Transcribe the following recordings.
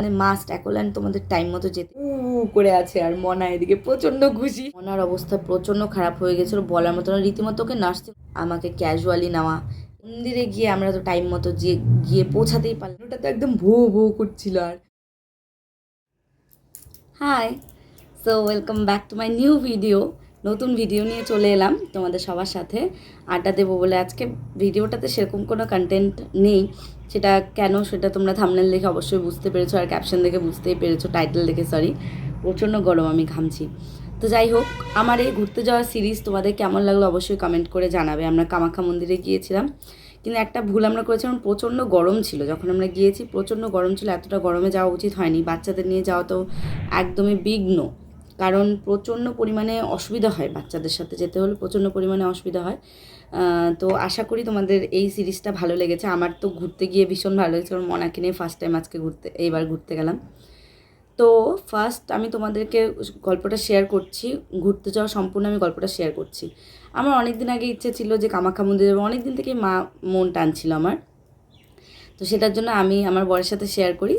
মানে মাস্ট একল্যান্ড তোমাদের টাইম মতো যেতে। করে আছে আর মনা এদিকে প্রচণ্ড খুশি। মনার অবস্থা প্রচণ্ড খারাপ হয়ে গেছিল বলার মতো না রীতিমতো ওকে নার্সিং আমাকে ক্যাজুয়ালি নেওয়া। মন্দিরে গিয়ে আমরা তো টাইম মতো যে গিয়ে পৌঁছাতেই পারলাম। ওটা তো একদম ভো ভো করছিল আর। Hi so welcome back to my new video নতুন ভিডিও নিয়ে চলে এলাম তোমাদের সবার সাথে। আড্ডা দেবো বলে আজকে ভিডিওটাতে সেরকম কোনো কন্টেন্ট নেই। সেটা কেন সেটা তোমরা থামনেল দেখে অবশ্যই বুঝতে পেরেছ আর ক্যাপশন দেখে বুঝতেই পেরেছ টাইটেল দেখে সরি প্রচণ্ড গরম আমি ঘামছি। তো যাই হোক, আমার এই ঘুরতে যাওয়ার সিরিজ তোমাদের কেমন লাগল অবশ্যই কমেন্ট করে জানাবে। আমরা কামাখ্যা মন্দিরে গিয়েছিলাম, কিন্তু একটা ভুল আমরা করেছিলাম প্রচণ্ড গরম ছিল। যখন আমরা গিয়েছি, প্রচণ্ড গরম ছিল, এতটা গরমে যাওয়া উচিত হয়নি। বাচ্চাদের নিয়ে যাওয়া তো একদমই বিঘ্ন। কারণ প্রচণ্ড পরিমাণে অসুবিধা হয় বাচ্চাদের সাথে যেতে হলে প্রচণ্ড পরিমাণে অসুবিধা হয়। তো আশা করি তোমাদের এই সিরিজটা ভালো লেগেছে। আমার তো ঘুরতে গিয়ে ভীষণ ভালো লেগেছে। কারণ মনাকে নিয়ে ফার্স্ট টাইম আজকে ঘুরতে, এইবার ঘুরতে গেলাম। তো ফার্স্ট আমি তোমাদেরকে গল্পটা শেয়ার করছি। ঘুরতে যাওয়া সম্পূর্ণ আমি গল্পটা শেয়ার করছি। আমার অনেক দিন আগে ইচ্ছে ছিল যে কামাখ্যা মন্দিরে যাব। অনেক দিন থেকেই মা মন টানছিল আমার। তো সেটার জন্য আমি আমার বরের সাথে শেয়ার করি।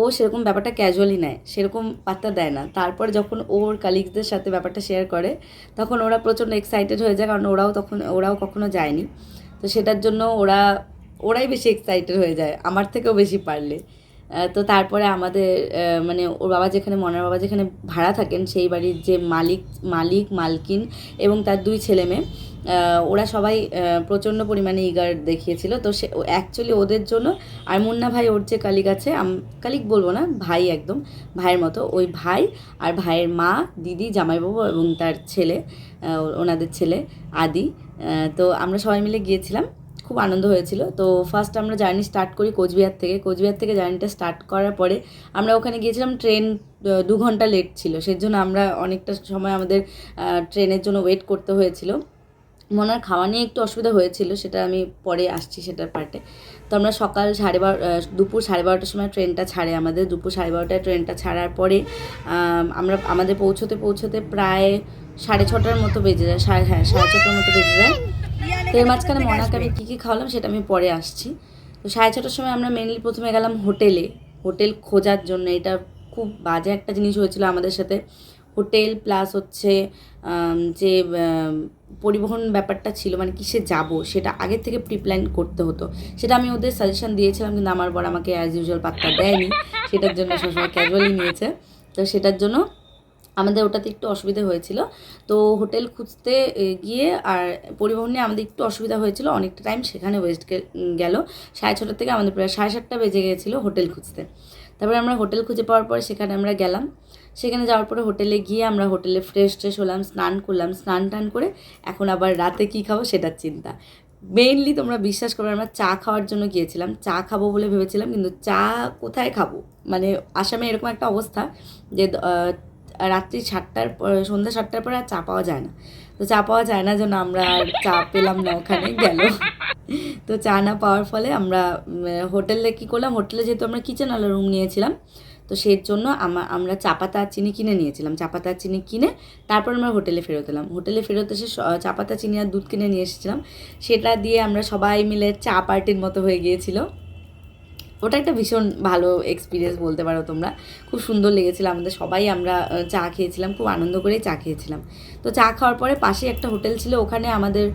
ও সেরকম ব্যাপারটা ক্যাজুয়ালি নেয়, সেরকম পাত্তা দেয় না। তারপর যখন ওর কালিগসদের সাথে ব্যাপারটা শেয়ার করে, তখন ওরা প্রচণ্ড এক্সাইটেড হয়ে যায়, কারণ ওরাও তখন, ওরাও কখনো যায়নি। তো সেটার জন্য ওরা, ওরাই বেশি এক্সাইটেড হয়ে যায়, আমার থেকেও বেশি পারলে। তো তারপরে আমাদের মানে ওর বাবা যেখানে, মনার বাবা যেখানে ভাড়া থাকেন, সেই বাড়ির যে মালিক মালিক মালকিন এবং তার দুই ছেলে মেয়ে ওরা সবাই প্রচণ্ড পরিমাণে ইগার দেখিয়েছিল। তো সে অ্যাকচুয়ালি ওদের জন্য আর মুন্না ভাই ওর যে কালিক আছে কালিক বলব না, ভাই একদম, ভাইয়ের মতো, ওই ভাই আর ভাইয়ের মা, দিদি, জামাইবাবু এবং তার ছেলে ওনাদের ছেলে, আদি তো আমরা সবাই মিলে গিয়েছিলাম। খুব আনন্দ হয়েছিল। তো ফার্স্ট আমরা জার্নি স্টার্ট করি কোচবিহার থেকে। কোচবিহার থেকে জার্নিটা স্টার্ট করার পরে আমরা ওখানে গিয়েছিলাম ট্রেন দু ঘণ্টা লেট ছিল। সেজন্য আমরা অনেকটা সময় আমাদের ট্রেনের জন্য ওয়েট করতে হয়েছিল। মনার খাওয়া নিয়ে একটু অসুবিধা হয়েছিল, সেটা আমি পরে আসছি সেটার পার্টে তো আমরা সকাল সাড়ে বারো দুপুর সাড়ে বারোটার সময় ট্রেনটা ছাড়ে আমাদের। দুপুর সাড়ে বারোটায় ট্রেনটা ছাড়ার পরে আমরা, আমাদের পৌঁছতে পৌঁছতে প্রায় সাড়ে ছটার মতো বেজে যায়, সাড়ে হ্যাঁ সাড়ে ছটার মতো বেজে যায়। তো এর মাঝখানে মনাকে আমি কী কী খাওয়ালাম সেটা আমি পরে আসছি। তো সাড়ে ছটার সময় আমরা মেনলি প্রথমে গেলাম হোটেলে। হোটেল খোঁজার জন্য, এটা খুব বাজে একটা জিনিস হয়েছিল আমাদের সাথে। হোটেল প্লাস হচ্ছে যে পরিবহন ব্যাপারটা ছিল মানে কিসে যাব, সেটা আগের থেকে প্রি প্ল্যান করতে হতো। সেটা আমি ওদের সাজেশন দিয়েছিলাম, কিন্তু আমার বর আমাকে অ্যাজ ইউজুয়াল পাত্তা দেয়নি। সেটার জন্য সবসময় ক্যাজুয়ালি নিয়েছে। তো সেটার জন্য আমাদের ওটাতে একটু অসুবিধা হয়েছিল। তো হোটেল খুঁজতে গিয়ে আর পরিবহন আমাদের একটু অসুবিধা হয়েছিল। অনেকটা টাইম সেখানে ওয়েস্ট গেল। সাড়ে ছটা থেকে আমাদের প্রায় সাড়ে সাতটা বেজে গেছিল হোটেল খুঁজতে। তারপরে আমরা হোটেল খুঁজে পাওয়ার পরে সেখানে আমরা গেলাম। সেখানে যাওয়ার পরে হোটেলে গিয়ে আমরা হোটেলে ফ্রেশ ট্রেশ হলাম, স্নান করলাম, স্নান টান করে এখন আবার রাতে কী খাব সেটার চিন্তা। মেইনলি তোমরা বিশ্বাস করবে আমরা চা খাওয়ার জন্য গিয়েছিলাম। চা খাব বলে ভেবেছিলাম, কিন্তু চা কোথায় খাব? মানে আসামে এরকম একটা অবস্থা যে রাত্রি সাতটার পর- সন্ধ্যা সাতটার পরে আর চা পাওয়া যায় না। তো চা পাওয়া যায় না যেন আমরা আর চা পেলাম না ওখানে, গেল। তো চা না পাওয়ার ফলে আমরা হোটেলে কী করলাম, হোটেলে যেহেতু আমরা কিচেন আলো রুম নিয়েছিলাম তো সেই জন্য আমার আমরা চা পাতা চিনি কিনে নিয়েছিলাম। চা পাতা চিনি কিনে তারপর আমরা হোটেলে ফেরত এলাম। হোটেলে ফেরত এসে স- চা পাতা চিনি আর দুধ কিনে নিয়ে এসেছিলাম। সেটা দিয়ে আমরা সবাই মিলে চা পার্টির মতো হয়ে গিয়েছিল। ওটা একটা ভীষণ ভালো এক্সপিরিয়েন্স বলতে পারো তোমরা। খুব সুন্দর লেগেছিল আমাদের সবাই, আমরা চা খেয়েছিলাম, খুব আনন্দ করেই চা খেয়েছিলাম। তো চা খাওয়ার পরে পাশে একটা হোটেল ছিল, ওখানে আমাদের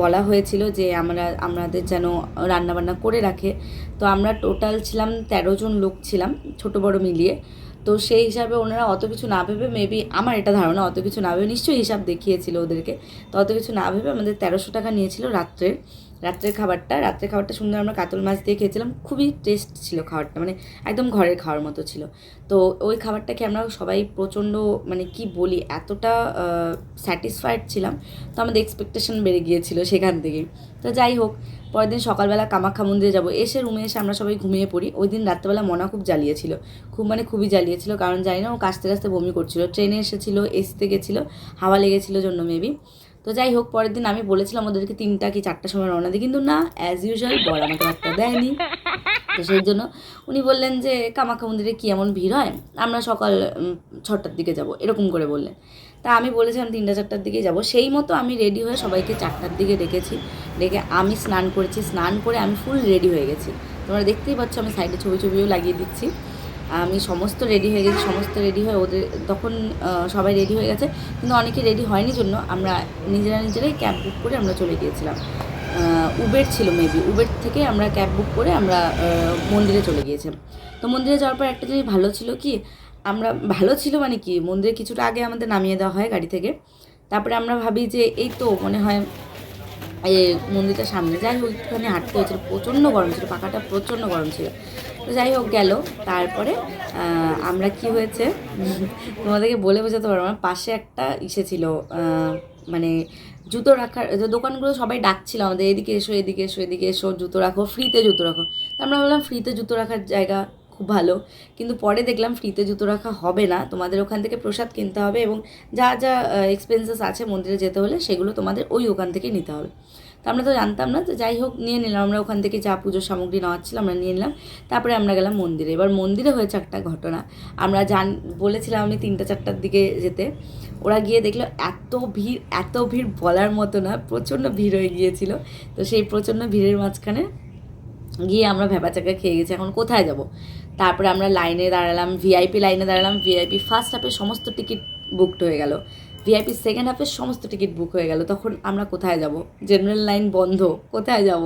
বলা হয়েছিল যে আমরা, আমাদের যেন রান্নাবান্না করে রাখে। তো আমরা টোটাল ছিলাম তেরো জন লোক ছিলাম, ছোট বড় মিলিয়ে। তো সেই হিসাবে ওনারা অত কিছু না ভেবে মেবি আমার এটা ধারণা, অত কিছু না ভেবে নিশ্চয়ই হিসাব দেখিয়েছিল ওদেরকে। তো অত কিছু না ভেবে আমাদের তেরোশো টাকা নিয়েছিল রাত্রে। রাত্রের খাবারটা রাত্রের খাবারটা সুন্দর আমরা কাতল মাছ দিয়ে খেয়েছিলাম। খুবই টেস্ট ছিল খাবারটা মানে একদম ঘরের খাওয়ার মতো ছিল। তো ওই খাবারটাকে আমরা সবাই প্রচণ্ড মানে কি বলি, এতটা স্যাটিসফাইড ছিলাম। তো আমাদের এক্সপেকটেশন বেড়ে গিয়েছিল সেখান থেকে। তো যাই হোক, পরের দিন সকালবেলা কামাখ্যা মন্দিরে যাব। এসে রুমে এসে আমরা সবাই ঘুমিয়ে পড়ি। ওই দিন রাত্রেবেলা মনা খুব জ্বালিয়েছিল। খুব মানে খুবই জ্বালিয়েছিল। কারণ জানি না, ও কাছতে কাছতে বমি করছিল। ট্রেনে এসেছিল এসিতে গেছিল। হাওয়া লেগেছিলো জন্য মেবি তো যাই হোক, পরের দিন আমি বলেছিলাম ওদেরকে তিনটা কি চারটার সময় রওনা দিই। কিন্তু না অ্যাজ ইউজুয়াল বর আমাকে রাস্তা দেয়নি। তো সেই জন্য উনি বললেন যে, কামাখ্যা মন্দিরে কি এমন ভিড় হয়? আমরা সকাল ছটার দিকে যাব, এরকম করে বললেন। তা আমি বলেছিলাম তিনটা, চারটার দিকে যাব। সেই মতো আমি রেডি হয়ে সবাইকে চারটার দিকে ডেকেছি। ডেকে আমি স্নান করেছি। স্নান করে আমি ফুল রেডি হয়ে গেছি। তোমরা দেখতেই পাচ্ছ, আমি সাইডে ছবি, ছবিও লাগিয়ে দিচ্ছি। আমি সমস্ত রেডি হয়ে গেছি, সমস্ত রেডি হয়ে ওদের, তখন সবাই রেডি হয়ে গেছে, কিন্তু অনেকে রেডি হয়নি জন্য আমরা নিজেরা নিজেরাই ক্যাব বুক করে আমরা চলে গিয়েছিলাম। উবের ছিল মেবি উবের থেকে আমরা ক্যাব বুক করে আমরা মন্দিরে চলে গিয়েছিলাম। তো মন্দিরে যাওয়ার পর একটা জিনিস ভালো ছিল কি, আমরা, ভালো ছিল মানে কি, মন্দিরে কিছুটা আগে আমাদের নামিয়ে দেওয়া হয় গাড়ি থেকে। তারপরে আমরা ভাবি যে এই তো মনে হয় মন্দিরটার সামনে। যাই হোক, একটুখানি হাঁটতে হয়েছিল, প্রচণ্ড গরম ছিল, পাখাটা প্রচণ্ড গরম ছিল। তো যাই হোক, গেল। তারপরে আমরা কি হয়েছে, তোমাদেরকে বলে বোঝাতে পারব আমার পাশে একটা ইসে ছিল মানে জুতো রাখার যে দোকানগুলো সবাই ডাকছিল আমাদের, এদিকে এসো এদিকে এসো এদিকে এসো, জুতো রাখো, ফ্রিতে জুতো রাখো। তো আমরা ভাবলাম, ফ্রিতে জুতো রাখার জায়গা খুব ভালো। কিন্তু পরে দেখলাম ফ্রিতে জুতো রাখা হবে না। তোমাদের ওখান থেকে প্রসাদ কিনতে হবে এবং যা যা এক্সপেন্সেস আছে মন্দিরে যেতে হলে সেগুলো তোমাদের ওই ওখান থেকে নিতে হবে। তো আমরা তো জানতাম না তো যাই হোক, নিয়ে নিলাম। আমরা ওখান থেকে যা পুজোর সামগ্রী নেওয়ার ছিল আমরা নিয়ে নিলাম। তারপরে আমরা গেলাম মন্দিরে। এবার মন্দিরে হয়েছে একটা ঘটনা। আমরা জান, বলেছিলাম আমি তিনটা, চারটার দিকে যেতে। ওরা গিয়ে দেখল এত ভিড় এত ভিড় বলার মতো না, প্রচণ্ড ভিড় হয়ে গিয়েছিল। তো সেই প্রচণ্ড ভিড়ের মাঝখানে গিয়ে আমরা ভেবাচাকা খেয়ে গেছি। এখন কোথায় যাব? তারপরে আমরা লাইনে দাঁড়ালাম ভিআইপি লাইনে দাঁড়ালাম ভিআইপি ফার্স্ট হাফে সমস্ত টিকিট বুকড হয়ে গেল। ভিআইপি সেকেন্ড হাফের সমস্ত টিকিট বুক হয়ে গেল। তখন আমরা কোথায় যাব? জেনারেল লাইন বন্ধ, কোথায় যাব?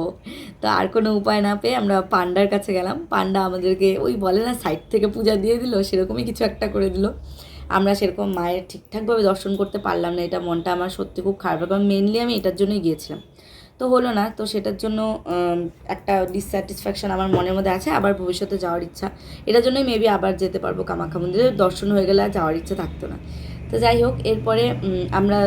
তো আর কোনো উপায় না পেয়ে আমরা পান্ডার কাছে গেলাম। পান্ডা আমাদেরকে ওই বলে না সাইড থেকে পূজা দিয়ে দিল, সেরকমই কিছু একটা করে দিল। আমরা সেরকম মায়ের ঠিকঠাকভাবে দর্শন করতে পারলাম না, এটা মনটা আমার সত্যি খুব খারাপ কারণ মেনলি আমি এটার জন্যই গিয়েছিলাম। তো হলো না। তো সেটার জন্য একটা ডিসস্যাটিসফ্যাকশন আমার মনের মধ্যে আছে। আবার ভবিষ্যতে যাওয়ার ইচ্ছা। এটার জন্যই মেবি আবার যেতে পারব কামাখ্যা মন্দিরে। দর্শন হয়ে গেলে যাওয়ার ইচ্ছা থাকতো না। তো যাই হোক, এরপরে আমরা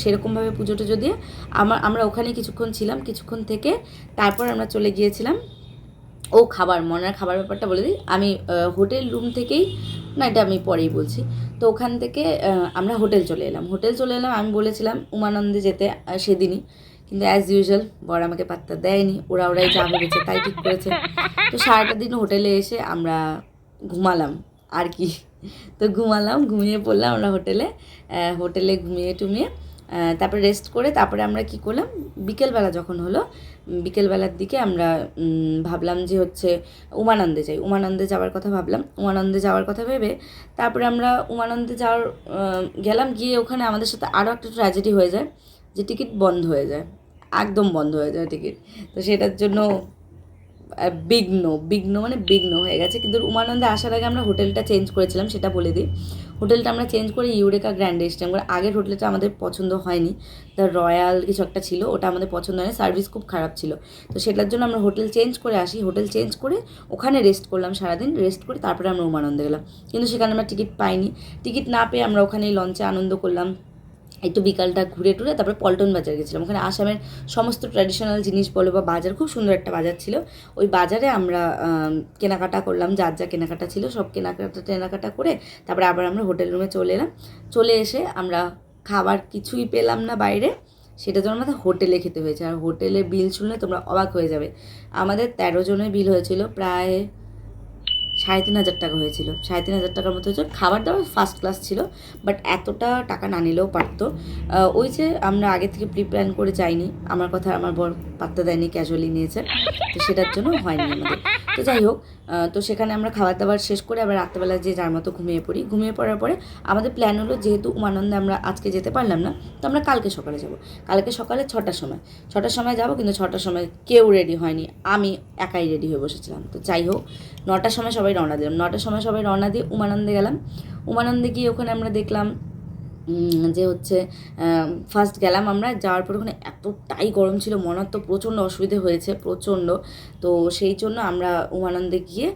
সেরকমভাবে পুজো টুজো দিয়ে আমার আমরা ওখানে কিছুক্ষণ ছিলাম। কিছুক্ষণ থেকে তারপর আমরা চলে গিয়েছিলাম। ও খাবার মনের খাবার ব্যাপারটা বলে দিই। আমি হোটেল রুম থেকেই, না, এটা আমি পরেই বলছি। তো ওখান থেকে আমরা হোটেল চলে এলাম। হোটেল চলে এলাম। আমি বলেছিলাম, উমানন্দে যেতে সেদিনই। কিন্তু অ্যাজ ইউজুয়াল বর আমাকে পাত্তা দেয়নি, ওরা ওরাই যা ভেবেছে তাই ঠিক করেছে। তো সারাটা দিন হোটেলে এসে আমরা ঘুমালাম, আর কি। তো ঘুমালাম, ঘুমিয়ে পড়লাম আমরা হোটেলে হোটেলে ঘুমিয়ে টুমিয়ে তারপরে রেস্ট করে তারপরে আমরা কি করলাম, বিকেলবেলা যখন হলো বিকেলবেলার দিকে আমরা ভাবলাম যে হচ্ছে উমানন্দে যাই। উমানন্দে যাওয়ার কথা ভাবলাম, উমানন্দে যাওয়ার কথা ভেবে তারপরে আমরা উমানন্দে যাওয়ার গেলাম, গিয়ে ওখানে আমাদের সাথে আরও একটা ট্র্যাজেডি হয়ে যায়, যে টিকিট বন্ধ হয়ে যায়। একদম বন্ধ হয়ে যায় টিকিট তো সেটার জন্য বিঘ্ন বিঘ্ন মানে বিঘ্ন হয়ে গেছে। কিন্তু উমানন্দে আসার আগে আমরা হোটেলটা চেঞ্জ করেছিলাম, সেটা বলে দিই। হোটেলটা আমরা চেঞ্জ করে ইউরেকা গ্র্যান্ড এসছিলাম কারণ আগের হোটেলটা আমাদের পছন্দ হয়নি। দ্য রয়্যাল কিছু একটা ছিল, ওটা আমাদের পছন্দ হয়নি। সার্ভিস খুব খারাপ ছিল। তো সেটার জন্য আমরা হোটেল চেঞ্জ করে আসি। হোটেল চেঞ্জ করে ওখানে রেস্ট করলাম সারাদিন। রেস্ট করে তারপরে আমরা উমানন্দে গেলাম। কিন্তু সেখানে আমরা টিকিট পাইনি। টিকিট না পেয়ে আমরা ওখানেই লঞ্চে আনন্দ করলাম। একটু বিকালটা ঘুরে টুরে তারপরে পল্টন বাজার গেছিলাম। ওখানে আসামের সমস্ত ট্র্যাডিশনাল জিনিস বলো বা বাজার, খুব সুন্দর একটা বাজার ছিল। ওই বাজারে আমরা কেনাকাটা করলাম, যার যা কেনাকাটা ছিল সব কেনাকাটা কেনাকাটা করে তারপরে আবার আমরা হোটেল রুমে চলে এলাম। চলে এসে আমরা খাবার কিছুই পেলাম না বাইরে সেটা জন্য আমাদের হোটেলে খেতে হয়েছে। আর হোটেলে বিল শুনলে তোমরা অবাক হয়ে যাবে। আমাদের তেরো জনের বিল হয়েছিল, প্রায় সাড়ে তিন হাজার টাকা হয়েছিল। সাড়ে তিন হাজার টাকার মতো হয়েছিল। খাবার দাবার ফার্স্ট ক্লাস ছিল বাট এতটা টাকা না নিলেও পারতো। ওই যে আমরা আগে থেকে প্রি প্ল্যান করে যাইনি। আমার কথা আমার বর পাত্তা দেয়নি ক্যাজুয়ালি নিয়েছে। তো সেটার জন্য হয়নি আমাদের। তো যাই হোক তো সেখানে আমরা খাবার দাবার শেষ করে আবার রাত্রেবেলা যে যার মতো ঘুমিয়ে পড়ি। ঘুমিয়ে পড়ার পরে আমাদের প্ল্যান হলো যেহেতু উমানন্দে আমরা আজকে যেতে পারলাম না, তো আমরা কালকে সকালে যাব। কালকে সকালে ছটার সময়। ছটার সময় যাব কিন্তু ছটার সময় কেউ রেডি হয়নি। আমি একাই রেডি হয়ে বসেছিলাম। তো যাই হোক, নটার সময় সবাই রওনা দিলাম। নটার সময় সবাই রওনা দিয়ে উমানন্দে গেলাম। উমানন্দে গিয়ে ওখানে আমরা দেখলাম যে হচ্ছে ফার্স্ট গেলাম আমরা, যাওয়ার পর ওখানে এতটাই গরম ছিল মনার তো প্রচণ্ড অসুবিধে হয়েছে, প্রচণ্ড। তো সেই জন্য আমরা উমানন্দে গিয়ে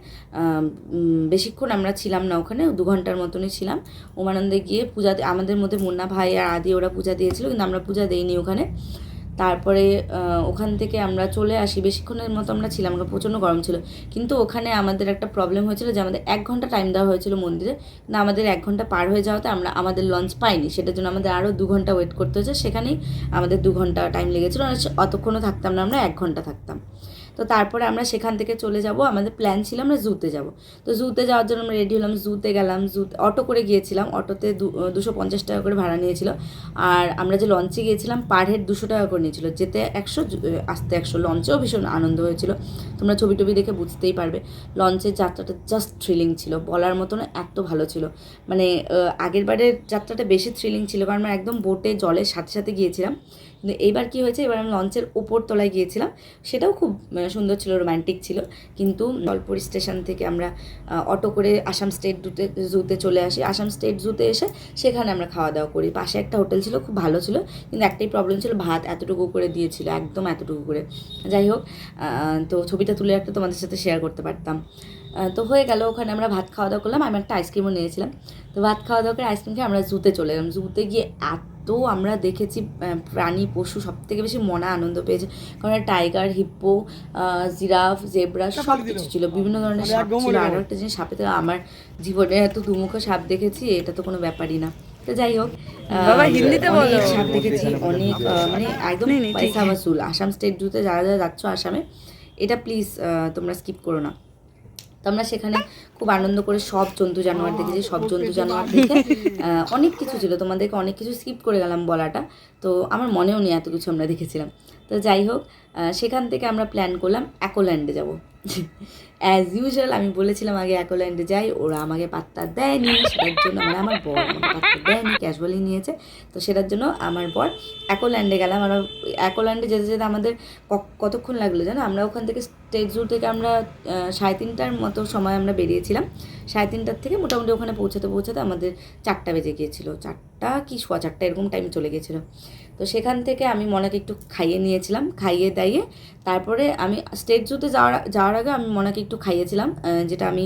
বেশিক্ষণ আমরা ছিলাম না ওখানে, দু ঘণ্টার মতনই ছিলাম। উমানন্দে গিয়ে পূজা আমাদের মধ্যে মুন্না ভাই আর আদি ওরা পূজা দিয়েছিল, কিন্তু আমরা পূজা দেইনি ওখানে। তারপরে ওখান থেকে আমরা চলে আসি। বেশিক্ষণের মতো আমরা ছিলাম, আমরা প্রচণ্ড গরম ছিল। কিন্তু ওখানে আমাদের একটা প্রবলেম হয়েছিল যে, আমাদের এক ঘণ্টা টাইম দেওয়া হয়েছিল মন্দিরে। কিন্তু আমাদের এক ঘণ্টা পার হয়ে যাওয়াতে আমরা আমাদের লঞ্চ পাইনি। সেটার জন্য আমাদের আরও দু ঘণ্টা ওয়েট করতে হয়েছে। সেখানেই আমাদের দু ঘণ্টা টাইম লেগেছিলো। অতক্ষণও থাকতাম না, আমরা এক ঘণ্টা থাকতাম। তো তারপরে আমরা সেখান থেকে চলে যাব। আমাদের প্ল্যান ছিল আমরা জুতে যাব। তো জুতে যাওয়ার জন্য আমরা রেডি হলাম, জুতে গেলাম, জুতে, অটো করে গিয়েছিলাম। অটোতে দুশো পঞ্চাশ টাকা করে ভাড়া নিয়েছিল। আর আমরা যে লঞ্চে গিয়েছিলাম পার হেড দুশো টাকা করে নিয়েছিল। যেতে একশো, আসতে একশো। লঞ্চেও ভীষণ আনন্দ হয়েছিল। তোমরা ছবি টবি দেখে বুঝতেই পারবে। লঞ্চের যাত্রাটা জাস্ট থ্রিলিং ছিল। বলার মতন এত ভালো ছিল। মানে আগের বারের যাত্রাটা বেশি থ্রিলিং ছিল। কারণ আমরা একদম বোটে জলের সাথে সাথে গিয়েছিলাম। কিন্তু এইবার কি হয়েছে? এবার আমি লঞ্চের ওপর তলায় গিয়েছিলাম। সেটাও খুব সুন্দর ছিল রোম্যান্টিক ছিল। কিন্তু জলপুরি স্টেশন থেকে আমরা অটো করে আসাম স্টেট জুতে জুতে চলে আসি। আসাম স্টেট জুতে এসে সেখানে আমরা খাওয়া দাওয়া করি। পাশে একটা হোটেল ছিল, খুব ভালো ছিল। কিন্তু একটাই প্রবলেম ছিল, ভাত এতটুকু করে দিয়েছিল, একদম এতটুকু করে। যাই হোক তো ছবিটা তুলে একটা তোমাদের সাথে শেয়ার করতে পারতাম। তো হয়ে গেল, ওখানে আমরা ভাত খাওয়া দাওয়া করলাম। আমি একটা আইসক্রিমও নিয়েছিলাম। তো ভাত খাওয়া দাওয়া করে আইসক্রিম খেয়ে আমরা জুতে চলে গেলাম জুতে গিয়ে এত আমরা দেখেছি আহ, প্রাণী পশু সব থেকে বেশি মনে আনন্দ পেয়েছে। কারণ টাইগার হিপ্পো জিরাফ জেব্রা সব কিছু ছিল। বিভিন্ন ধরনের সাপ ছিল। আরও একটা জিনিস সাপে তো আমার জীবনে এত দুমুখ সাপ দেখেছি এটা তো কোনো ব্যাপারই না। তো যাই হোক বাবা, হিন্দিতে অনেক বলো। সাপ দেখেছি অনেক মানে একদম পয়সা বাসুল। আসাম স্টেট জুতে যারা যারা যাচ্ছ আসামে এটা প্লিজ তোমরা স্কিপ করো না। তো আমরা সেখানে খুব আনন্দ করে সব জন্তু জানোয়ার দেখেছি সব জন্তু জানোয়ার দেখে অনেক কিছু ছিল তোমাদেরকে অনেক কিছু স্কিপ করে গেলাম বলাটা। তো আমার মনেও নেই এত কিছু আমরা দেখেছিলাম। তো যাই হোক সেখান থেকে আমরা প্ল্যান করলাম অ্যাকোল্যান্ডে যাব। অ্যাজ ইউজুয়াল আমি বলেছিলাম আগে অ্যাকোল্যান্ডে যাই, ওরা আমাকে পাত্তা দেয়নি, সেটার জন্য মানে আমার বর আমাকে পাত্তা দেয়নি ক্যাজুয়ালি নিয়েছে। তো সেটার জন্য আমার বর অ্যাকোল্যান্ডে গেলাম। আমরা অ্যাকোল্যান্ডে যেতে যেতে আমাদের কতক্ষণ লাগল জানো? আমরা ওখান থেকে স্টেট জু থেকে আমরা সাড়ে তিনটার মতো সময় আমরা বেরিয়েছিলাম। সাড়ে তিনটার থেকে মোটামুটি ওখানে পৌঁছাতে পৌঁছাতে আমাদের চারটা বেজে গিয়েছিল। চারটা কি সোয়া চারটা এরকম টাইম চলে গিয়েছিল। তো সেখান থেকে আমি মনাকে একটু খাইয়ে নিয়েছিলাম, খাইয়ে দাইয়ে। তারপরে আমি স্টেট জুতে যাওয়ার যাওয়ার আগে আমি মনাকে একটু খাইয়েছিলাম যেটা আমি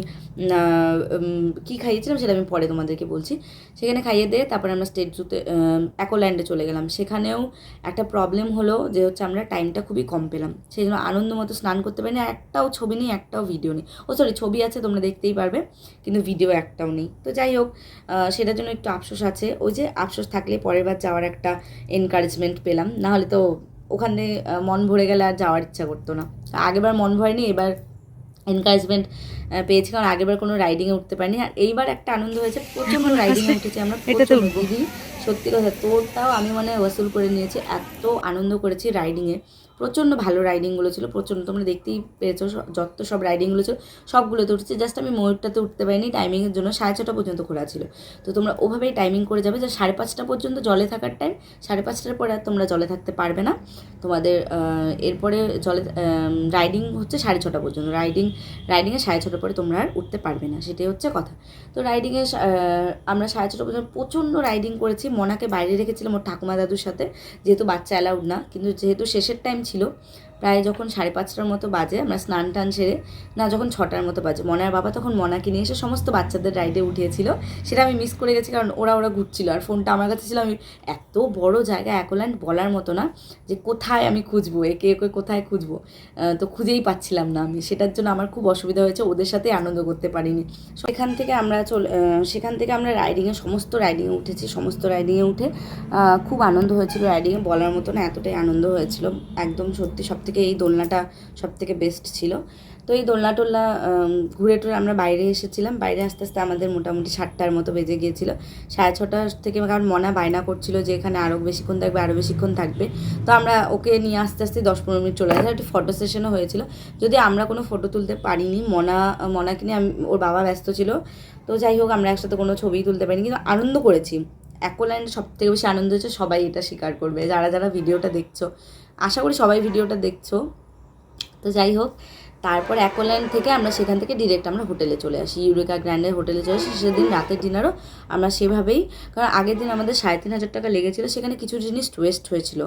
কী খাইয়েছিলাম সেটা আমি পরে তোমাদেরকে বলছি। সেখানে খাইয়ে দিয়ে তারপরে আমরা স্টেট জুতে অ্যাকোল্যান্ডে চলে গেলাম। সেখানেও একটা প্রবলেম হলো যে হচ্ছে আমরা টাইমটা খুবই কম পেলাম। সেই জন্য আনন্দ মতো স্নান করতে পারিনি একটাও ছবি নেই, একটাও ভিডিও নেই। ও সরি ছবি আছে, তোমরা দেখতেই পারবে, কিন্তু ভিডিও একটাও নেই। তো যাই হোক সেটার জন্য একটু আফসোস আছে। ওই যে আফসোস থাকলে পরের বার যাওয়ার একটা এনকারেজমেন্ট পেলাম। না হলে তো ওখানে মন ভরে গেলে আর যাওয়ার ইচ্ছা করতো না। আগেবার মন ভরেনি, এবার এনকারেজমেন্ট পেয়েছি। কারণ আগেরবার কোনো রাইডিংয়ে উঠতে পারিনি। আর এইবার একটা আনন্দ হয়েছে। প্রচণ্ড রাইডিংয়ে উঠেছি আমরা। বুঝি দিদি। সত্যি কথা তোরটাও আমি মানে ওয়াসুল করে নিয়েছি। এত আনন্দ করেছি রাইডিংয়ে প্রচণ্ড ভালো রাইডিংগুলো ছিল, প্রচণ্ড। তোমরা দেখতেই পেয়েছ যত সব রাইডিংগুলো ছিল, সবগুলোতে উঠেছি। জাস্ট আমি ময়ূরটাতে উঠতে পারিনি টাইমিংয়ের জন্য সাড়ে ছটা পর্যন্ত খোলা ছিল। তো তোমরা ওভাবেই টাইমিং করে যাবে। যে সাড়ে পাঁচটা পর্যন্ত জলে থাকার টাইম সাড়ে পাঁচটার পরে আর তোমরা জলে থাকতে পারবে না। তোমাদের এরপরে জলে রাইডিং হচ্ছে সাড়ে ছটা পর্যন্ত। রাইডিং রাইডিংয়ে সাড়ে ছটার পরে তোমরা আর উঠতে পারবে না, সেটাই হচ্ছে কথা। তো রাইডিংয়ে আমরা সাড়ে ছটা পর্যন্ত প্রচণ্ড রাইডিং করেছি। মনাকে বাইরে রেখেছিলাম ওর ঠাকুমা দাদুর সাথে। যেহেতু বাচ্চা অ্যালাউড না, কিন্তু যেহেতু শেষের টাইম ছিল। প্রায় যখন সাড়ে পাঁচটার মতো বাজে, আমরা স্নান টান সেরে, না যখন ছটার মতো বাজে মনার বাবা তখন মনাকে নিয়ে এসে সমস্ত বাচ্চাদের রাইডে উঠিয়েছিল। সেটা আমি মিস করে গেছি কারণ ওরা ওরা ঘুরছিল। আর ফোনটা আমার কাছে ছিল, আমি এত বড় জায়গা অ্যাকোল্যান্ড বলার মতো না যে কোথায় আমি খুঁজবো, একে একে কোথায় খুঁজবো তো খুঁজেই পাচ্ছিলাম না আমি। সেটার জন্য আমার খুব অসুবিধা হয়েছে, ওদের সাথে আনন্দ করতে পারিনি। সেখান থেকে আমরা চলে সেখান থেকে আমরা রাইডিংয়ে সমস্ত রাইডিংয়ে উঠেছি, সমস্ত রাইডিংয়ে উঠে খুব আনন্দ হয়েছিল রাইডিংয়ে বলার মতো না, এতটাই আনন্দ হয়েছিল। একদম সত্যি সব থেকে এই দোলনাটা সব থেকে বেস্ট ছিল। তো এই দোলনা টোলনা ঘুরে টুরে আমরা বাইরে এসেছিলাম। বাইরে আস্তে আস্তে আমাদের মোটামুটি সাতটার মতো বেজে গিয়েছিল। সাড়ে ছটা থেকে কারণ মনা বায়না করছিল যে এখানে আরও বেশিক্ষণ থাকবে আরও বেশিক্ষণ থাকবে। তো আমরা ওকে নিয়ে আস্তে আস্তে দশ পনেরো মিনিট চলে আসে একটু ফটো সেশনও হয়েছিল। যদি আমরা কোনো ফটো তুলতে পারিনি, মনা, মনাকে নিয়ে আমি, ওর বাবা ব্যস্ত ছিল। তো যাই হোক, আমরা একসাথে কোনো ছবি তুলতে পারিনি। কিন্তু আনন্দ করেছি। অ্যাকোল্যান্ড সব থেকে বেশি আনন্দ হচ্ছে সবাই এটা স্বীকার করবে। যারা যারা ভিডিওটা দেখছ আশা করি সবাই ভিডিওটা দেখছ। তো যাই হোক, তারপর অ্যাকোল্যান্ড থেকে আমরা সেখান থেকে ডিরেক্ট আমরা হোটেলে চলে আসি। ইউরেকা গ্র্যান্ডের হোটেলে চলে আসি। সেদিন রাতের ডিনারও আমরা সেভাবেই, কারণ আগের দিন আমাদের সাড়ে তিন হাজার টাকা লেগেছিলো। সেখানে কিছু জিনিস ওয়েস্ট হয়েছিল।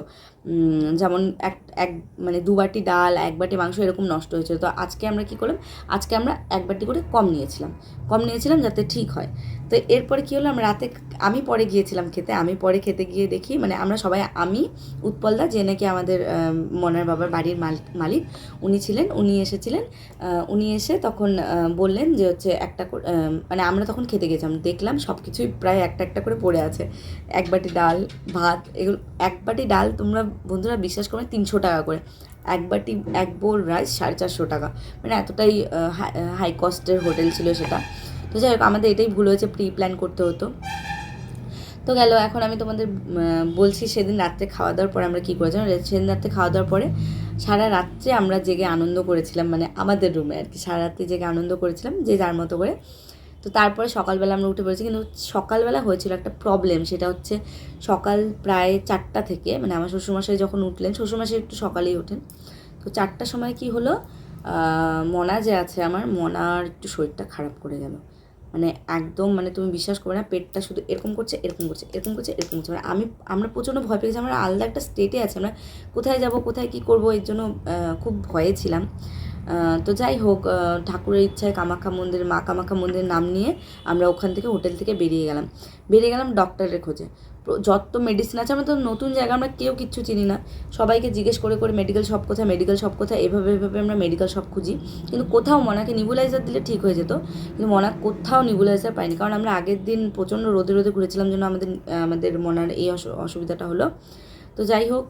যেমন এক এক মানে দু বাটি ডাল, এক বাটি মাংস এরকম নষ্ট হয়েছিল। তো আজকে আমরা কি করলাম? আজকে আমরা এক বাটি করে কম নিয়েছিলাম। কম নিয়েছিলাম যাতে ঠিক হয়। তো এরপরে কী হলো? আমরা রাতে আমি পরে গিয়েছিলাম খেতে। আমি পরে খেতে গিয়ে দেখি মানে আমরা সবাই, আমি, উৎপলদা, যে নাকি আমাদের মনার বাবার বাড়ির মাল- মালিক, উনি ছিলেন, উনি এসেছিলেন। উনি এসে তখন বললেন যে হচ্ছে একটা মানে আমরা তখন খেতে গেছিলাম। দেখলাম সব কিছুই প্রায় একটা একটা করে পড়ে আছে। এক বাটি ডাল, ভাত, এগুলো, এক বাটি ডাল তোমরা বন্ধুরা বিশ্বাস করবে তিনশো টাকা করে। এক বাটি, এক বোল রাইস সাড়ে চারশো টাকা। মানে এতটাই হাই কস্টের হোটেল ছিল সেটা। তো যাই হোক, আমাদের এটাই ভুল হয়েছে প্রি প্ল্যান করতে হতো। তো গেল, এখন আমি তোমাদের বলছি সেদিন রাত্রে খাওয়া দাওয়ার পরে আমরা কী করেছিলাম সেদিন রাত্রে খাওয়া দাওয়ার পরে সারা রাত্রে আমরা জেগে আনন্দ করেছিলাম মানে আমাদের রুমে আর কি। সারা রাত্রে জেগে আনন্দ করেছিলাম, যে যার মতো করে। তো তারপরে সকালবেলা আমরা উঠে পড়েছি, কিন্তু সকালবেলা হয়েছিল একটা প্রবলেম সেটা হচ্ছে সকাল প্রায় চারটা থেকে মানে আমার শ্বশুরমশাই যখন উঠলেন, শ্বশুরমশাই একটু সকালেই ওঠেন। তো চারটার সময় কি হলো? মনা যে আছে আমার, মনার একটু শরীরটা খারাপ করে গেল। মানে একদম মানে তুমি বিশ্বাস করবে না, পেটটা শুধু এরকম করছে এরকম করছে এরকম করছে এরকম করছে। মানে আমি, আমরা প্রচণ্ড ভয় পেয়েছি আমরা আলাদা একটা স্টেটে আছি, আমরা কোথায় যাব, কোথায় কি করব এর জন্য খুব ভয়ে ছিলাম। তো যাই হোক ঠাকুরের ইচ্ছায় কামাখ্যা মন্দির, মা কামাখ্যা মন্দিরের নাম নিয়ে আমরা ওখান থেকে হোটেল থেকে বেরিয়ে গেলাম। বেরিয়ে গেলাম ডক্টরের খোঁজে। যত মেডিসিন আছে, আমরা তো নতুন জায়গা আমরা কেউ কিচ্ছু চিনি না। সবাইকে জিজ্ঞেস করে করে মেডিকেল শপ কোথায় মেডিকেল শপ কোথায়, এভাবে এভাবে আমরা মেডিকেল শপ খুঁজি। কিন্তু কোথাও মনাকে নিবুলাইজার দিলে ঠিক হয়ে যেত, কিন্তু মনা কোথাও নিবুলাইজার পাইনি কারণ আমরা আগের দিন প্রচণ্ড রোদে রোদে ঘুরেছিলাম জন্য আমাদের আমাদের মনার এই অসুবিধাটা হলো। তো যাই হোক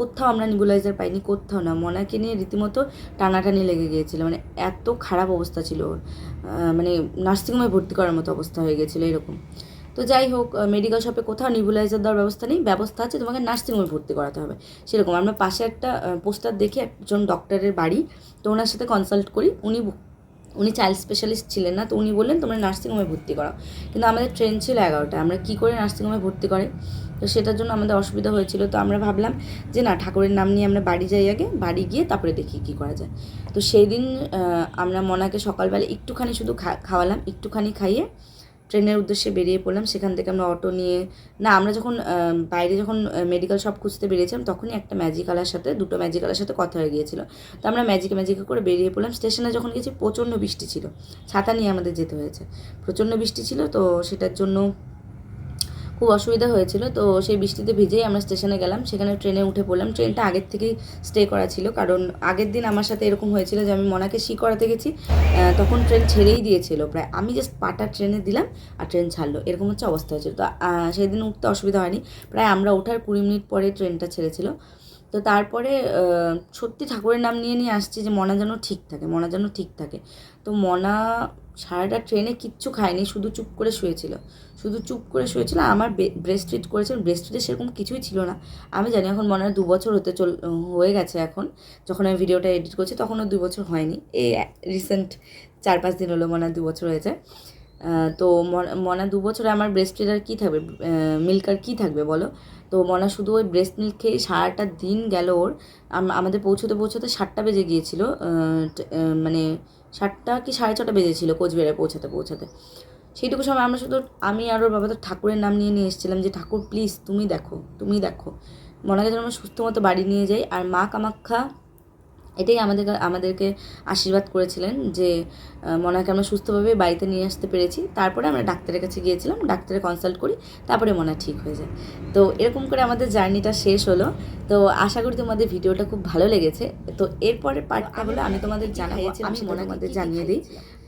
কোথাও আমরা নিবুলাইজার পাইনি, কোথাও না। মনাকে নিয়ে রীতিমতো টানাটানি লেগে গিয়েছিল। মানে এত খারাপ অবস্থা ছিল মানে নার্সিংহোমে ভর্তি করার মতো অবস্থা হয়ে গেছিল এরকম। তো যাই হোক মেডিকেল শপে কোথাও নিবুলাইজার দেওয়ার ব্যবস্থা নেই, ব্যবস্থা আছে, তোমাকে নার্সিংহোমে ভর্তি করাতে হবে। সেরকম, আমরা পাশে একটা পোস্টার দেখে একজন ডক্টরের বাড়ি, তো ওনার সাথে কনসাল্ট করি। উনি উনি চাইল্ড স্পেশালিস্ট ছিলেন না, তো উনি বললেন, তোমরা নার্সিংহোমে ভর্তি করাও। কিন্তু আমাদের ট্রেন ছিল এগারোটা আমরা কী করে নার্সিংহোমে ভর্তি করে তো সেটার জন্য আমাদের অসুবিধা হয়েছিল, তো আমরা ভাবলাম যে, না, ঠাকুরের নাম নিয়ে আমরা বাড়ি যাই আগে, বাড়ি গিয়ে তারপরে দেখি কী করা যায়। তো সেই দিন আমরা মনাকে সকালবেলা একটুখানি শুধু খাওয়ালাম, একটুখানি খাইয়ে ট্রেনের উদ্দেশ্যে বেরিয়ে পড়লাম, সেখান থেকে আমরা অটো নিয়ে, না, আমরা যখন বাইরে যখন মেডিকেল শপ খুঁজতে বেরিয়েছিলাম, তখনই একটা ম্যাজিকালার সাথে, দুটো ম্যাজিকালার সাথে কথা হয়ে গিয়েছিল। তো আমরা ম্যাজিক ম্যাজিক করে বেরিয়ে পড়লাম স্টেশনে যখন গেছি, প্রচণ্ড বৃষ্টি ছিল, ছাতা নিয়ে আমাদের যেতে হয়েছে। প্রচণ্ড বৃষ্টি ছিল, তো সেটার জন্য খুব অসুবিধা হয়েছিল। তো সেই বৃষ্টিতে ভিজেই আমরা স্টেশনে গেলাম। সেখানে ট্রেনে উঠে পড়লাম। ট্রেনটা আগের থেকেই স্টে করা ছিল। কারণ আগের দিন আমার সাথে এরকম হয়েছিল যে আমি মনাকে শি করাতে গেছি। তখন ট্রেন ছেড়েই দিয়েছিল। প্রায় আমি জাস্ট পাটা ট্রেনে দিলাম আর ট্রেন ছাড়লো। এরকম হচ্ছে অবস্থা হয়েছিল। তো সেদিন উঠতে অসুবিধা হয়নি। প্রায় আমরা ওঠার কুড়ি মিনিট পরে ট্রেনটা ছেড়েছিল। তো তারপরে সত্যি ঠাকুরের নাম নিয়ে নিয়ে আসছি যে মনা যেন ঠিক থাকে, মনা যেন ঠিক থাকে। তো মনা সারাটা ট্রেনে কিচ্ছু খায়নি, শুধু চুপ করে শুয়েছিল। শুধু চুপ করে শুয়েছিল, আমার ব্রেস্ট ফিট করেছিল ব্রেস্ট ফিটে সেরকম কিছুই ছিল না। আমি জানি এখন মনে হয় দু বছর হতে চল, হয়ে গেছে এখন। যখন আমি ভিডিওটা এডিট করছি, তখনও দু বছর হয়নি। এই রিসেন্ট চার পাঁচ দিন হলো মনে হয় দু বছর হয়েছে। তো মন- দু বছরে আমার ব্রেস্ট ফিট আর কী থাকবে? মিল্ক আর কী থাকবে বলো? তো মনা শুধু ওই ব্রেস্ট মিল্ক খেয়ে সারাটা দিন গেল ওর। আমাদের পৌঁছতে পৌঁছতে সাতটা বেজে গিয়েছিল মানে সাতটা কি সাড়ে ছটা বেজেছিল কোচবিহারে পৌঁছাতে পৌঁছাতে। সেইটুকু সময় আমরা শুধু আমি আর ওর বাবা তো ঠাকুরের নাম নিয়ে নিয়ে এসেছিলাম যে ঠাকুর প্লিজ তুমি দেখো তুমি দেখো। মনাকে যেন আমরা সুস্থ মতো বাড়ি নিয়ে যাই। আর মা কামাখ্যা এটাই আমাদের আমাদেরকে আশীর্বাদ করেছিলেন যে মনাকে আমরা সুস্থভাবে বাড়িতে নিয়ে আসতে পেরেছি। তারপরে আমরা ডাক্তারের কাছে গিয়েছিলাম ডাক্তারে কনসাল্ট করি তারপরে মনা ঠিক হয়ে যায়। তো এরকম করে আমাদের জার্নিটা শেষ হলো। তো আশা করি তোমাদের ভিডিওটা খুব ভালো লেগেছে। তো এরপরে পার্টটা হলো আমি তোমাদের জানাব আমি মনে আমাদের জানিয়ে দিই।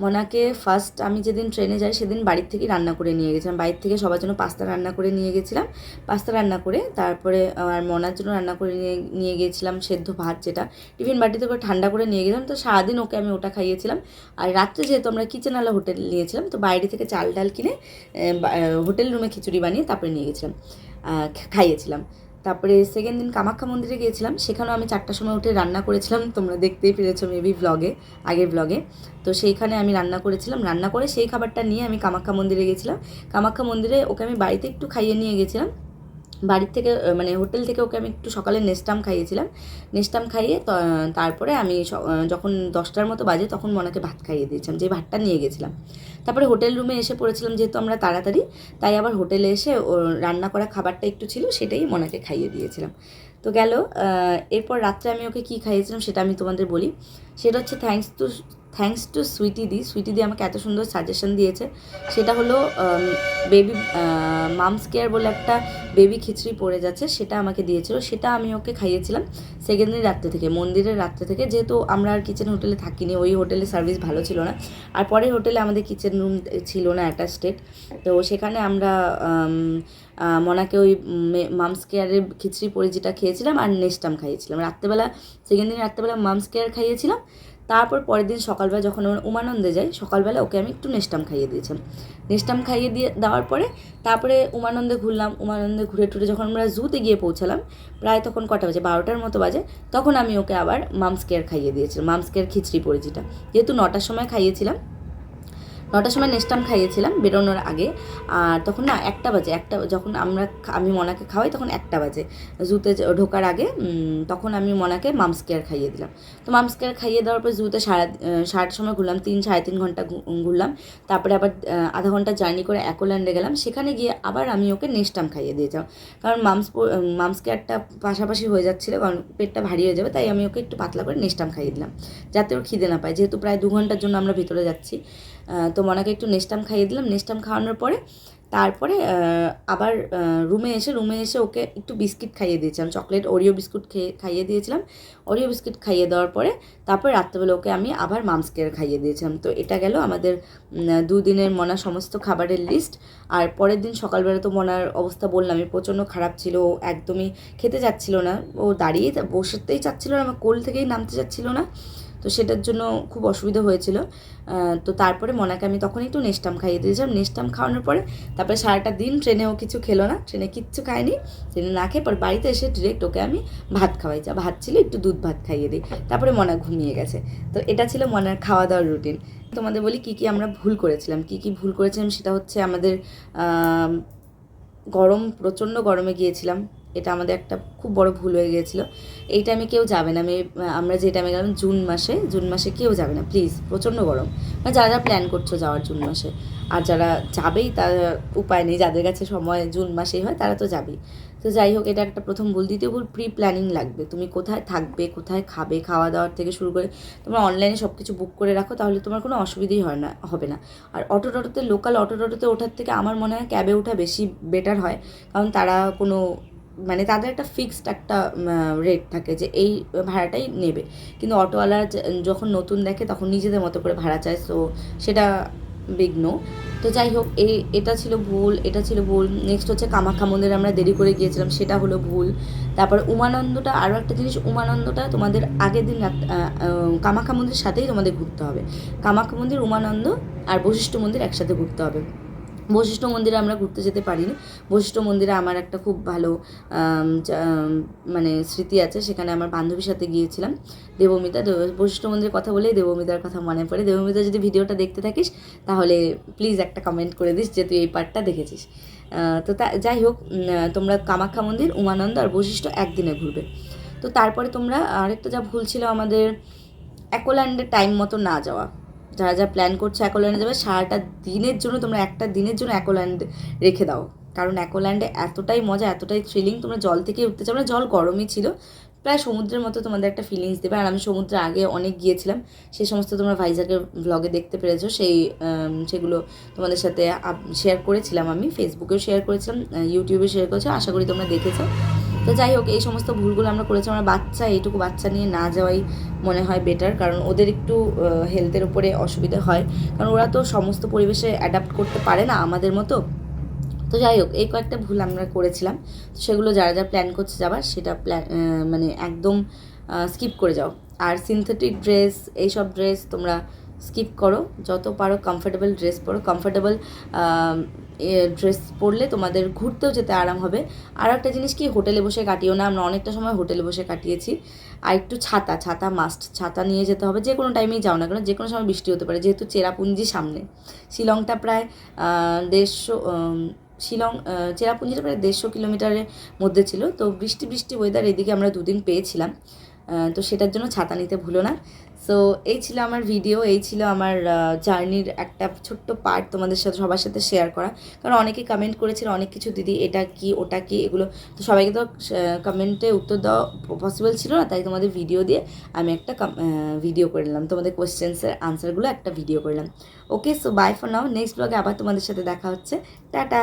মনাকে ফার্স্ট আমি যেদিন ট্রেনে যাই, সেদিন বাড়ির থেকে রান্না করে নিয়ে গেছিলাম। বাড়ির থেকে সবার জন্য পাস্তা রান্না করে নিয়ে গেছিলাম। পাস্তা রান্না করে তারপরে আর মনার জন্য রান্না করে নিয়ে নিয়ে গিয়েছিলাম সেদ্ধ ভাত যেটা। টিফিন বাটিতে করে ঠান্ডা করে নিয়ে গেলাম। তো সারাদিন ওকে আমি ওটা খাইয়েছিলাম। আর রাত্রে যেহেতু আমরা কিচেন কিচেনওয়ালা হোটেল নিয়েছিলাম, তো বাইরে থেকে চাল ডাল কিনে হোটেল রুমে খিচুড়ি বানিয়ে তারপরে নিয়ে গেছিলাম খাইয়েছিলাম। তারপরে সেকেন্ড দিন কামাখ্যা মন্দিরে গিয়েছিলাম, সেখানেও আমি চারটার সময় উঠে রান্না করেছিলাম, তোমরা দেখতেই পেরেছ মেবি ব্লগে আগের ব্লগে তো সেইখানে আমি রান্না করেছিলাম, রান্না করে সেই খাবারটা নিয়ে আমি কামাখ্যা মন্দিরে গেছিলাম কামাখ্যা মন্দিরে ওকে আমি বাড়িতে একটু খাইয়ে নিয়ে গেছিলাম বাড়ির থেকে মানে হোটেল থেকে ওকে আমি একটু সকালে নেস্টাম খাইয়েছিলাম। নেস্টাম খাইয়ে তারপরে আমি যখন দশটার মতো বাজে তখন মনাকে ভাত খাইয়ে দিয়েছিলাম, যে ভাতটা নিয়ে গেছিলাম। তারপরে হোটেল রুমে এসে পড়েছিলাম যেহেতু আমরা তাড়াতাড়ি, তাই আবার হোটেলে এসে রান্না করা খাবারটা একটু ছিল, সেটাই মনাকে খাইয়ে দিয়েছিলাম। তো গেল এরপর রাত্রে আমি ওকে কী খাইয়েছিলাম সেটা আমি তোমাদের বলি। সেটা হচ্ছে thanks to thanks to Sweety দি। সুইটি দি আমাকে এত সুন্দর সাজেশন দিয়েছে। সেটা হলো বেবি মামস কেয়ার বলে একটা বেবি খিচড়ি পড়ে যাচ্ছে, সেটা আমাকে দিয়েছিল। সেটা আমি ওকে খাইয়েছিলাম সেকেন্ড দিন রাত্রে থেকে, মন্দিরের রাত্রে থেকে। যেহেতু আমরা আর কিচেন হোটেলে থাকিনি, ওই হোটেলে সার্ভিস ভালো ছিল না। আর পরের হোটেলে আমাদের কিচেন রুম ছিল না অ্যাটাচটেড তো সেখানে আমরা মনাকে ওই মামস কেয়ারের খিচড়ি পরে যেটা খেয়েছিলাম আর নেস্টাম খাইয়েছিলাম। রাত্রেবেলা সেকেন্ড দিন রাত্রেবেলা মামস কেয়ার খাইয়েছিলাম। তারপর পরের দিন সকালবেলা যখন ওর উমানন্দে যাই সকালবেলা ওকে আমি একটু নেস্টাম খাইয়ে দিয়েছিলাম নেস্টাম খাইয়ে দিয়ে দেওয়ার পরে তারপরে উমানন্দে ঘুরলাম, উমানন্দে ঘুরে টুরে যখন আমরা জুতে গিয়ে পৌঁছালাম, প্রায় তখন কটা বাজে? বারোটার মতো বাজে। তখন আমি ওকে আবার মামস কেয়ার খাইয়ে দিয়েছিলাম মামস কেয়ার খিচড়ি পরিচিটা। যেহেতু নটার সময় খাইয়েছিলাম নটার সময় নেস্টাম খাইয়েছিলাম বেরোনোর আগে। আর তখন না একটা বাজে একটা যখন আমরা আমি মনাকে খাওয়াই তখন একটা বাজে। জুতে ঢোকার আগে তখন আমি মনাকে মামস কেয়ার খাইয়ে দিলাম। তো মামস কেয়ার খাইয়ে দেওয়ার পর জুতে আহ, সারাটার সময় ঘুরলাম তিন সাড়ে তিন ঘণ্টা ঘুরলাম। তারপরে আবার আধা ঘণ্টা জার্নি করে অ্যাকোল্যান্ডে গেলাম। সেখানে গিয়ে আবার আমি ওকে নেস্টাম খাইয়ে দিয়েছিলাম কারণ মামস মামস কেয়ারটা পাশাপাশি হয়ে যাচ্ছিল কারণ পেটটা ভারী হয়ে যাবে তাই আমি ওকে একটু পাতলা করে নেস্টাম খাইয়ে দিলাম। যাতে ওর খিদে না পায়। যেহেতু প্রায় দু ঘণ্টার জন্য আমরা ভিতরে যাচ্ছি। তো মনাকে একটু নেস্টাম খাইয়ে দিলাম। নেস্টাম খাওয়ানোর পরে তারপরে আবার রুমে এসে রুমে এসে ওকে একটু বিস্কিট খাইয়ে দিয়েছিলাম। চকলেট, ওরিও বিস্কুট খেয়ে খাইয়ে দিয়েছিলাম। ওরিও বিস্কিট খাইয়ে দেওয়ার পরে তারপর রাত্রেবেলা ওকে আমি আবার মামস কেয়ার খাইয়ে দিয়েছিলাম। তো এটা গেল আমাদের দুদিনের মনা সমস্ত খাবারের লিস্ট আর পরের দিন সকালবেলা তো মনার অবস্থা বললামই, প্রচণ্ড খারাপ ছিল, ও একদমই খেতে যাচ্ছিল না। ও দাঁড়িয়ে বসতেই চাচ্ছিল না, আমার কোল থেকেই নামতে চাচ্ছিল না। তো সেটার জন্য খুব অসুবিধা হয়েছিল। তো তারপরে মনাকে আমি তখন একটু নেস্টাম খাইয়ে দিয়েছিলাম। নেস্টাম খাওয়ানোর পরে তারপরে সারাটা দিন ট্রেনেও কিছু খেলো না। ট্রেনে কিচ্ছু খায়নি। ট্রেনে না খেয়ে পর বাড়িতে এসে ডিরেক্ট ওকে আমি ভাত খাওয়াই। যা ভাত ছিল একটু দুধ ভাত খাইয়ে দিই। তারপরে মনা ঘুমিয়ে গেছে। তো এটা ছিল মনার খাওয়া দাওয়ার রুটিন তোমাদের বলি কি কি আমরা ভুল করেছিলাম? কি কি ভুল করেছিলাম সেটা হচ্ছে আমাদের গরম, প্রচণ্ড গরমে গিয়েছিলাম। এটা আমাদের একটা খুব বড় ভুল হয়ে গিয়েছিল। এই টাইমে কেউ যাবে না। আমি, আমরা যে টাইমে গেলাম জুন মাসে জুন মাসে কেউ যাবে না। প্লিজ প্রচণ্ড গরম। মানে যারা যারা প্ল্যান করছ যাওয়ার জুন মাসে, আর যারা যাবেই, তার উপায় নেই। যাদের কাছে সময় জুন মাসেই হয়, তারা তো যাবেই। তো যাই হোক, এটা একটা প্রথম ভুল। দ্বিতীয় ভুল প্রি প্ল্যানিং লাগবে। তুমি কোথায় থাকবে, কোথায় খাবে খাওয়া দাওয়ার থেকে শুরু করে তোমরা অনলাইনে সব কিছু বুক করে রাখো, তাহলে তোমার কোনো অসুবিধাই হয় না, হবে না। আর অটো টোটোতে লোকাল অটো টোটোতে ওঠার থেকে আমার মনে হয় ক্যাবে ওঠা বেশি বেটার হয়। কারণ তারা কোনো মানে তাদের একটা ফিক্সড একটা রেট থাকে যে এই ভাড়াটাই নেবে। কিন্তু অটোওয়ালা যখন নতুন দেখে তখন নিজেদের মতো করে ভাড়া চায় সো সেটা বিঘ্ন তো যাই হোক, এই, এটা ছিল ভুল, এটা ছিল ভুল। নেক্সট হচ্ছে কামাখ্যা মন্দিরে আমরা দেরি করে গিয়েছিলাম, সেটা হলো ভুল। তারপর উমানন্দটা আরও একটা জিনিস, উমানন্দটা তোমাদের আগের দিন রাত- কামাখ্যা মন্দিরের সাথেই তোমাদের ঘুরতে হবে। কামাখ্যা মন্দির উমানন্দ আর বশিষ্ঠ মন্দির একসাথে ঘুরতে হবে। বশিষ্ঠ মন্দিরে আমরা ঘুরতে যেতে পারিনি। বশিষ্ঠ মন্দিরে আমার একটা খুব ভালো মানে স্মৃতি আছে। সেখানে আমার বান্ধবীর সাথে গিয়েছিলাম। দেবমিতা, দেব- বশিষ্ঠ মন্দিরের কথা বলেই দেবমিতার কথা মনে পড়ে। দেবমিতা, যদি ভিডিওটা দেখতে থাকিস, তাহলে প্লিজ একটা কমেন্ট করে দিস যে তুই এই পার্টটা দেখেছিস। তো তা, যাই হোক তোমরা কামাখ্যা মন্দির, উমানন্দ আর বশিষ্ঠ একদিনে ঘুরবে। তো তারপরে তোমরা আরেকটা যা ভুল ছিল আমাদের অ্যাকোল্যান্ডে টাইম মতো না যাওয়া। যারা যা প্ল্যান করছে অ্যাকোল্যান্ডে যাবে, সারাটা দিনের জন্য তোমরা একটা দিনের জন্য অ্যাকোল্যান্ড রেখে দাও। কারণ অ্যাকোল্যান্ডে এতটাই মজা, এতটাই থ্রিলিং তোমরা জল থেকে উঠতে চাও না, জল গরমই ছিল। প্রায় সমুদ্রের মতো তোমাদের একটা ফিলিংস দেবে। আর আমি সমুদ্রে আগে অনেক গিয়েছিলাম, সে সমস্ত তোমরা ভাইজাগের ব্লগে দেখতে পেরেছ। সেই সেগুলো তোমাদের সাথে শেয়ার করেছিলাম আমি ফেসবুকেও শেয়ার করেছিলাম ইউটিউবে শেয়ার করেছ। আশা করি তোমরা দেখেছ। তো যাই হোক, এই সমস্ত ভুলগুলো আমরা করেছি। আমরা বাচ্চা, এইটুকু বাচ্চা নিয়ে না যাওয়াই মনে হয় বেটার কারণ ওদের একটু হেলথের উপরে অসুবিধা হয়। কারণ ওরা তো সমস্ত পরিবেশে অ্যাডাপ্ট করতে পারে না আমাদের মতো। তো যাই হোক, এই কয়েকটা ভুল আমরা করেছিলাম। সেগুলো যারা যারা প্ল্যান করছে যাবার, সেটা প্ল্যান মানে একদম স্কিপ করে যাও। আর সিনথেটিক ড্রেস এইসব ড্রেস তোমরা স্কিপ করো। যত পারো কমফোর্টেবল ড্রেস পরো। কমফোর্টেবল ড্রেস পরলে তোমাদের ঘুরতেও যেতে আরাম হবে। আর একটা জিনিস কি, হোটেলে বসে কাটিও না। আমরা অনেকটা সময় হোটেলে বসে কাটিয়েছি। আর একটু ছাতা ছাতা মাস্ট ছাতা নিয়ে যেতে হবে। যে কোনো টাইমেই যাও না কেন, যে কোনো সময় বৃষ্টি হতে পারে। যেহেতু চেরাপুঞ্জি সামনে। শিলংটা প্রায় দেড়শো শিলং চেরাপুঞ্জিটা প্রায় দেড়শো কিলোমিটারের মধ্যে ছিল। তো বৃষ্টি বৃষ্টি ওয়েদার এদিকে আমরা দুদিন পেয়েছিলাম। তো সেটার জন্য ছাতা নিতে ভুলো না। সো এই ছিল আমার ভিডিও এই ছিল আমার জার্নির একটা ছোট্ট পার্ট তোমাদের সাথে, সবার সাথে শেয়ার করা। কারণ অনেকে কমেন্ট করেছিল অনেক কিছু দিদি, এটা কি, ওটা কি, এগুলো। তো সবাইকে তো কমেন্টে উত্তর দেওয়া পসিবল ছিল না, তাই তোমাদের ভিডিও দিয়ে আমি একটা ভিডিও করে নিলাম। তোমাদের কোয়েশ্চেন্সের আনসারগুলো একটা ভিডিও করলাম okay so bye for now next ব্লগে আবার তোমাদের সাথে দেখা হচ্ছে। টাটা